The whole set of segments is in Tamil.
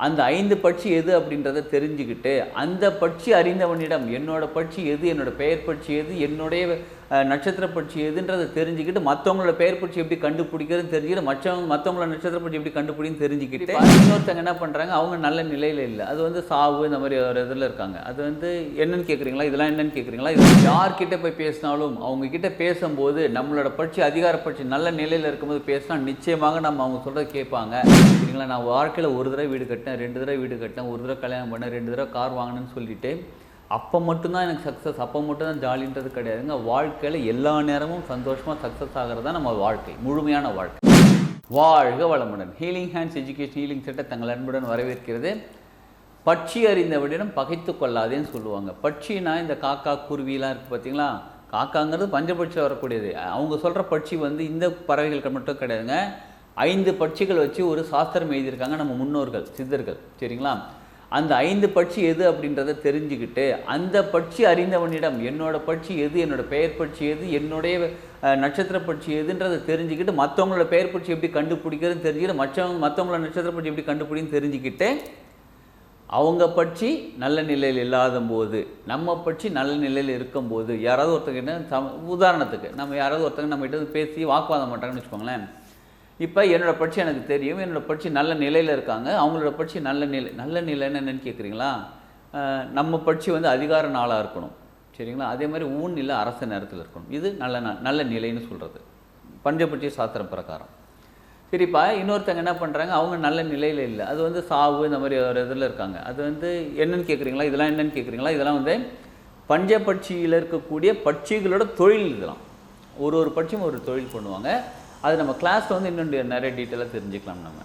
அந்த ஐந்து பட்சி எது அப்படின்றத தெரிஞ்சுக்கிட்டு அந்த பட்சி அறிந்தவனிடம் என்னோட பட்சி எது என்னோட பெயர் பட்சி எது என்னுடைய நட்சத்திர பட்சி எதுன்றதை தெரிஞ்சுக்கிட்டு மற்றவங்களோட பெயர் பட்சி எப்படி கண்டுபிடிக்கிறதுன்னு தெரிஞ்சுக்கிட்டு மற்றவங்க மற்றவங்களோட நட்சத்திர பட்சி எப்படி கண்டுபிடின்னு தெரிஞ்சுக்கிட்டு இன்னொருத்தவங்க என்ன பண்ணுறாங்க அவங்க நல்ல நிலையில் இல்லை. அது வந்து சாவு இந்த மாதிரி ஒரு இதில் இருக்காங்க. அது வந்து என்னன்னு கேட்குறீங்களா இதெல்லாம் என்னன்னு கேட்குறீங்களா இது யார்கிட்ட போய் பேசினாலும் அவங்கக்கிட்ட பேசும்போது நம்மளோட பட்சி அதிகார பட்சி நல்ல நிலையில் இருக்கும்போது பேசினா நிச்சயமாக நம்ம அவங்க சொல்கிறத கேட்பாங்க. சரிங்களா? நான் வாழ்க்கையில் ஒரு தடவை வீடு கட்டினேன் ரெண்டு தடவை வீடு கட்டினேன் ஒரு தடவை கல்யாணம் பண்ணேன் ரெண்டு தடவை கார் வாங்கினேன்னு சொல்லிட்டு அப்போ மட்டும்தான் எனக்கு சக்ஸஸ் அப்போ மட்டும்தான் ஜாலின்றது கிடையாதுங்க. வாழ்க்கையில் எல்லா நேரமும் சந்தோஷமாக சக்ஸஸ் ஆகிறது தான் நம்ம வாழ்க்கை முழுமையான வாழ்க்கை. வாழ்க வளமுடன். Healing hands education healing centre தங்கள் அன்புடன் வரவேற்கிறது. பட்சி அறிந்தவனிடம் பகைத்து கொள்ளாதேன்னு சொல்லுவாங்க. பட்சினா இந்த காக்கா குருவிலாம் இருக்குது பார்த்தீங்களா காக்காங்கிறது பஞ்சபட்சியில் வரக்கூடியது. அவங்க சொல்கிற பட்சி வந்து இந்த பறவைகளுக்கு மட்டும் கிடையாதுங்க. ஐந்து பட்சிகள் வச்சு ஒரு சாஸ்திரம் எழுதியிருக்காங்க நம்ம முன்னோர்கள் சித்தர்கள். சரிங்களா? அந்த ஐந்து பட்சி எது அப்படின்றத தெரிஞ்சுக்கிட்டு அந்த பட்சி அறிந்தவனிடம் என்னோட பட்சி எது என்னோட பெயர் பட்சி எது என்னுடைய நட்சத்திர பட்சி எதுன்றதை தெரிஞ்சுக்கிட்டு மற்றவங்களோட பெயர் பட்சி எப்படி கண்டுபிடிக்கிறதுன்னு தெரிஞ்சுக்கிட்டு மற்றவங்க மற்றவங்களோட நட்சத்திர பட்சி எப்படி கண்டுபிடின்னு தெரிஞ்சுக்கிட்டு அவங்க பட்சி நல்ல நிலையில் இல்லாத போது நம்ம பட்சி நல்ல நிலையில் இருக்கும்போது யாராவது ஒருத்தங்க என்ன சம உதாரணத்துக்கு நம்ம யாராவது ஒருத்தங்க நம்ம கிட்ட பேசி வாக்குவாதம் பண்ணுறாங்கன்னு வச்சுக்கோங்களேன் இப்போ என்னோடய பட்சி எனக்கு தெரியும். என்னோட பட்சி நல்ல நிலையில் இருக்காங்க. அவங்களோட பட்சி நல்ல நிலை நல்ல நிலைன்னு என்னன்னு கேட்குறீங்களா நம்ம பட்சி வந்து அதிகார நாளாக இருக்கணும். சரிங்களா? அதே மாதிரி ஊன் நிலை அரச நேரத்தில் இருக்கணும். இது நல்ல ந- நல்ல நிலைன்னு சொல்கிறது பஞ்சபட்சி சாஸ்திரம் பிரகாரம். சரிப்பா இன்னொருத்தங்க என்ன பண்ணுறாங்க அவங்க நல்ல நிலையில் இல்லை. அது வந்து சாவு இந்த மாதிரி ஒரு இதில் இருக்காங்க. அது வந்து என்னென்னு கேட்குறீங்களா இதெல்லாம் என்னென்னு கேட்குறீங்களா இதெல்லாம் வந்து பஞ்சபட்சியில் இருக்கக்கூடிய பட்சிகளோட தொழில் இதெல்லாம். ஒரு ஒரு பட்சியும் ஒரு தொழில் பண்ணுவாங்க. அது நம்ம கிளாஸில் வந்து இன்னும் நிறைய டீட்டெயிலாக தெரிஞ்சுக்கலாம் நம்ம.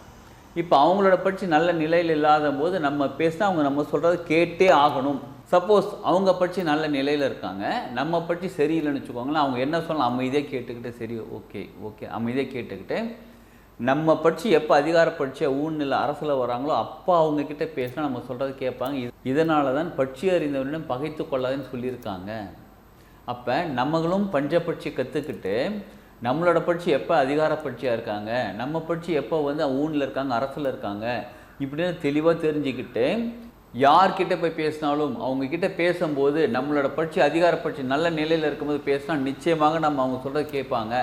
இப்போ அவங்களோட பற்றி நல்ல நிலையில் இல்லாத போது நம்ம பேசினா அவங்க நம்ம சொல்கிறத கேட்டே ஆகணும். சப்போஸ் அவங்க பற்றி நல்ல நிலையில் இருக்காங்க. நம்ம பற்றி சரியில்லைன்னு வச்சுக்கோங்களேன் அவங்க என்ன சொல்லலாம் அமைதியாக கேட்டுக்கிட்டு சரி ஓகே ஓகே அமைதியாக கேட்டுக்கிட்டு நம்ம பட்சி எப்போ அதிகார பட்சியாக ஊழ்நிலை அரசில் வராங்களோ அப்போ அவங்கக்கிட்ட பேசினா நம்ம சொல்கிறது கேட்பாங்க. இது- இதனால தான் பட்சி அறிந்தவரிடம் பகைத்து கொள்ளாதுன்னு சொல்லியிருக்காங்க. அப்போ நம்மளும் பஞ்சபட்சி கற்றுக்கிட்டு நம்மளோட பட்சி எப்போ அதிகார பட்சியாக இருக்காங்க? நம்ம பட்சி எப்போ வந்து ஊனில் இருக்காங்க அரசில் இருக்காங்க? இப்படின்னு தெளிவாக தெரிஞ்சுக்கிட்டு யார்கிட்ட போய் பேசினாலும் அவங்கக்கிட்ட பேசும்போது நம்மளோட பட்சி அதிகார பட்சி நல்ல நிலையில் இருக்கும்போது பேசினா நிச்சயமாக நம்ம அவங்க சொல்கிறத கேட்பாங்க.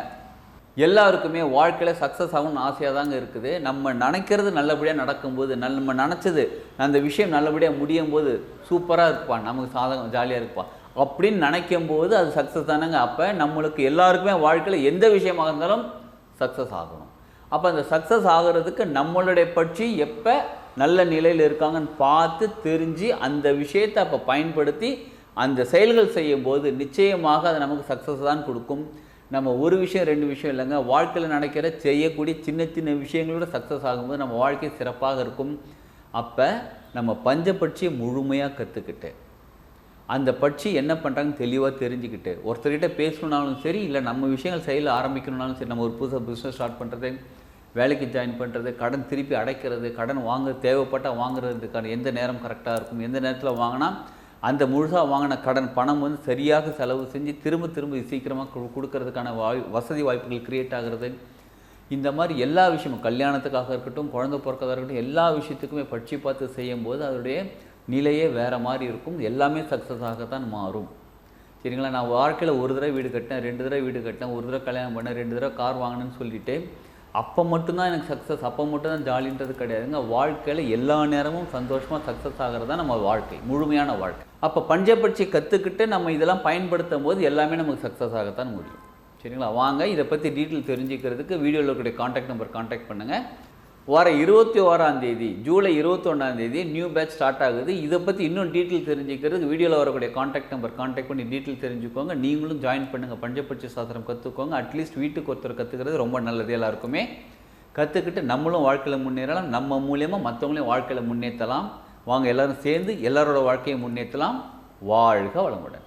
எல்லாருக்குமே வாழ்க்கையில் சக்ஸஸ் ஆகணும்னு ஆசையாக தாங்க இருக்குது. நம்ம நினைக்கிறது நல்லபடியாக நடக்கும்போது நம்ம நினச்சது அந்த விஷயம் நல்லபடியாக முடியும் போது சூப்பராக இருப்பான். நமக்கு சாதகம் ஜாலியாக இருப்பான். அப்படின்னு நினைக்கும் போது அது சக்ஸஸ் தானேங்க. அப்போ நம்மளுக்கு எல்லாருக்குமே வாழ்க்கையில் எந்த விஷயமாக இருந்தாலும் சக்ஸஸ் ஆகணும். அப்போ அந்த சக்ஸஸ் ஆகிறதுக்கு நம்மளுடைய பட்சி எப்போ நல்ல நிலையில் இருக்காங்கன்னு பார்த்து தெரிஞ்சு அந்த விஷயத்தை அப்போ பயன்படுத்தி அந்த செயல்கள் செய்யும்போது நிச்சயமாக அது நமக்கு சக்ஸஸ் தான் கொடுக்கும். நம்ம ஒரு விஷயம் ரெண்டு விஷயம் இல்லைங்க. வாழ்க்கையில் நடக்கிற செய்யக்கூடிய சின்ன சின்ன விஷயங்களோட சக்ஸஸ் ஆகும்போது நம்ம வாழ்க்கை சிறப்பாக இருக்கும். அப்போ நம்ம பஞ்சபட்சியை முழுமையாக கற்றுக்கிட்டு அந்த பட்சி என்ன பண்ணுறாங்கன்னு தெளிவாக தெரிஞ்சுக்கிட்டு ஒருத்தர்கிட்ட பேசணுன்னாலும் சரி இல்லை நம்ம விஷயங்கள் செயலில் ஆரம்பிக்கணும்னாலும் சரி நம்ம ஒரு புதுசாக பிஸ்னஸ் ஸ்டார்ட் பண்ணுறது வேலைக்கு ஜாயின் பண்ணுறது கடன் திருப்பி அடைக்கிறது கடன் வாங்க தேவைப்பட்டால் வாங்குறதுக்கான எந்த நேரம் கரெக்டாக இருக்கும் எந்த நேரத்தில் வாங்கினா அந்த முழுசாக வாங்கின கடன் பணம் வந்து சரியாக செலவு செஞ்சு திரும்ப திரும்ப சீக்கிரமாக கொடுக்கறதுக்கான வாய் வசதி வாய்ப்புகள் க்ரியேட் ஆகிறது. இந்த மாதிரி எல்லா விஷயமும் கல்யாணத்துக்காக இருக்கட்டும் குழந்தை பிறக்கதாக இருக்கட்டும் எல்லா விஷயத்துக்குமே பட்சி பார்த்து செய்யும்போது அதனுடைய நிலையே வேறு மாதிரி இருக்கும். எல்லாமே சக்ஸஸ் ஆகத்தான் மாறும். சரிங்களா? நான் வாழ்க்கையில் ஒரு தடவை வீடு கட்டினேன் ரெண்டு தடவை வீடு கட்டினேன் ஒரு தடவை கல்யாணம் பண்ணேன் ரெண்டு தடவை கார் வாங்கினேன்னு சொல்லிவிட்டு அப்போ மட்டும்தான் எனக்கு சக்ஸஸ் அப்போ மட்டும்தான் ஜாலின்றது கிடையாதுங்க. வாழ்க்கையில் எல்லா நேரமும் சந்தோஷமாக சக்ஸஸ் ஆகிறது தான் நம்ம வாழ்க்கை முழுமையான வாழ்க்கை. அப்போ பஞ்சபட்சி கற்றுக்கிட்டு நம்ம இதெல்லாம் பயன்படுத்தும் போது எல்லாமே நமக்கு சக்ஸஸ் ஆகத்தான் முடியும். சரிங்களா? வாங்க இதை பற்றி டீட்டெயில் தெரிஞ்சுக்கிறதுக்கு வீடியோவில் இருக்கக்கூடிய காண்டாக்ட் நம்பர் காண்டாக்ட் பண்ணுங்கள் வர இருபத்தி ஓராம் தேதி ஜூலை இருபத்தொன்னாம் தேதி நியூ பேட்ச் ஸ்டார்ட் ஆகுது. இதை பற்றி இன்னும் டீட்டெயில் தெரிஞ்சுக்கிறதுக்கு வீடியோவில் வரக்கூடிய காண்டாக்ட் நம்பர் காண்டாக்ட் பண்ணி டீட்டெயில் தெரிஞ்சுக்கோங்க. நீங்களும் ஜாயின் பண்ணுங்கள் பஞ்சபட்ச சாஸ்திரம் கற்றுக்கோங்க அட்லீஸ்ட் வீட்டுக்கு ஒருத்தர் கற்றுக்கிறது ரொம்ப நல்லது எல்லாருக்குமே. கற்றுக்கிட்டு நம்மளும் வாழ்க்கையில் முன்னேறலாம். நம்ம மூலியமாக மற்றவங்களையும் வாழ்க்கையில் முன்னேற்றலாம் வாங்க எல்லாரும் சேர்ந்து எல்லாரோட வாழ்க்கையை முன்னேற்றலாம் வாழ்க வளமுடன்.